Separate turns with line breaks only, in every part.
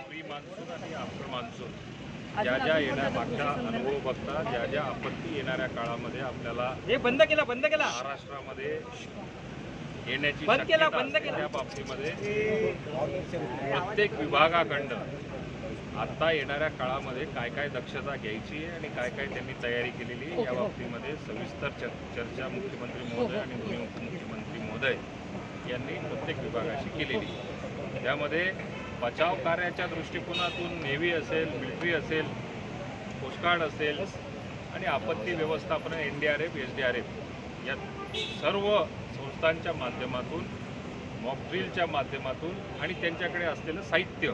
Pre monsoon आणि after monsoon. ज्या ज्या येण्या मागच्या अनुभव बघता ज्या ज्या आपत्ती येणाऱ्या काळामध्ये आपल्याला
हे बंद केला बंद केला.
महाराष्ट्रामध्ये येण्याची
बंद केला, बंद
असते.
केला.
त्या बाबतीमध्ये प्रत्येक विभागाखंड आता येणाऱ्या काळामध्ये काय काय दक्षता घ्यायची आहे आणि काय काय त्यांनी तयारी केलेली आहे या बाबतीमध्ये सविस्तर चर- चर्चा मुख्यमंत्री महोदय आणि उपमुख्यमंत्री महोदय. यांनी प्रत्येक विभागाशी केलेली. त्यामध्ये बचाव कार्याच्या दृष्टिकोनातून नेव्ही असेल मिलिटरी असेल कोस्टगार्ड असेल आणि आपत्ती व्यवस्थापन N D R F S D R F या सर्व संस्थांच्या माध्यमातून मॉकड्रिलच्या माध्यमातून आणि त्यांच्याकडे असलेलं साहित्य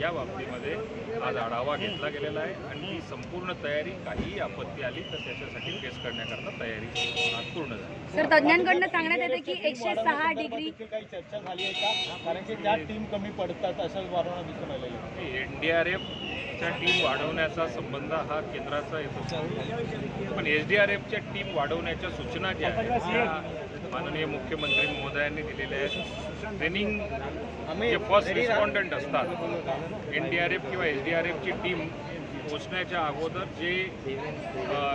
या बाबतीमध्ये आज आढावा घेतला गेलेला आहे आणि ही संपूर्ण तयारी काहीही आपत्ती आली तर त्याच्यासाठी फेस करण्याकरता तयारी आज पूर्ण झाली.
सर तज्ज्ञांकडनं सांगण्यात येते की एकशे सहा डिग्री
काही चर्चा झाली आहे का? कारण की त्या टीम कमी पडतात असं वारंवार दिसून आलेलं आहे
एन डी आर एफच्या टीम वाढवण्याचा संबंध हा केंद्राचा येतो. पण एस डी आर एफच्या टीम वाढवण्याच्या सूचना ज्या आहेत माननीय मुख्यमंत्री महोदयांनी दिलेल्या आहेत ट्रेनिंग जे फर्स्ट रिस्पॉन्डंट असतात एन डी आर एफ किंवा एस डी आर एफची टीम पोचण्याच्या अगोदर जे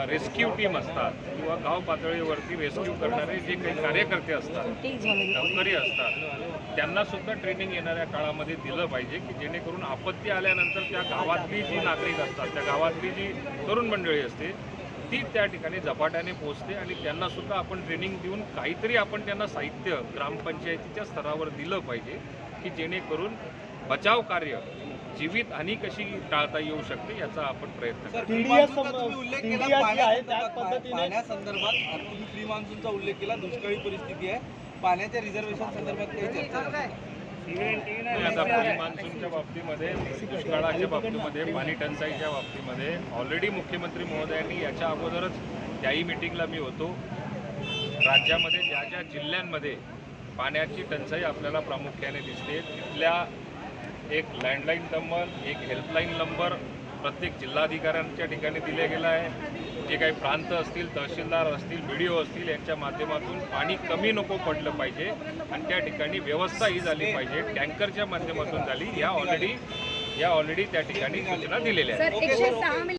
रेस्क्यू टीम असतात किंवा गाव पातळीवरती रेस्क्यू करणारे जे काही कार्यकर्ते असतात नोकरी असतात त्यांना सुद्धा ट्रेनिंग येणाऱ्या काळामध्ये दिलं पाहिजे की जेणेकरून आपत्ती आल्यानंतर त्या गावातली जी नागरिक असतात त्या गावातली जी तरुण मंडळी असते ती त्या ठिकाणी झपाट्याने पोचते आणि त्यांना सुद्धा आपण ट्रेनिंग देऊन काहीतरी आपण त्यांना साहित्य ग्रामपंचायतीच्या स्तरावर दिलं पाहिजे की जेणेकरून बचाव कार्य जीवित हानी कशी टाळता येऊ शकते याचा आपण प्रयत्न
प्री मान्सूनचा उल्लेख केला दुष्काळी परिस्थिती आहे पाण्याच्या रिझर्वेशन संदर्भात काही चर्चा?
आणि आता प्री मान्सूनच्या बाबतीमध्ये दुष्काळाच्या बाबतीमध्ये पाणी टंचाईच्या बाबतीमध्ये ऑलरेडी मुख्यमंत्री महोदयांनी याच्या अगोदरच त्याही मिटिंगला मी होतो. राज्यामध्ये ज्या ज्या जिल्ह्यांमध्ये पाण्याची टंचाई आपल्याला प्रामुख्याने दिसते तिथल्या एक लँडलाईन नंबर एक हेल्पलाईन नंबर प्रत्येक जिल्हाधिकाऱ्यांच्या ठिकाणी दिले गेला आहे. जे काही प्रांत असतील तहसीलदार असतील बी डी ओ असतील यांच्या माध्यमातून पाणी कमी नको पडलं पाहिजे आणि त्या ठिकाणी व्यवस्था ही झाली पाहिजे. टँकरच्या माध्यमातून झाली. या ऑलरेडी या ऑलरेडी त्या ठिकाणी सूचना दिलेल्या आहेत.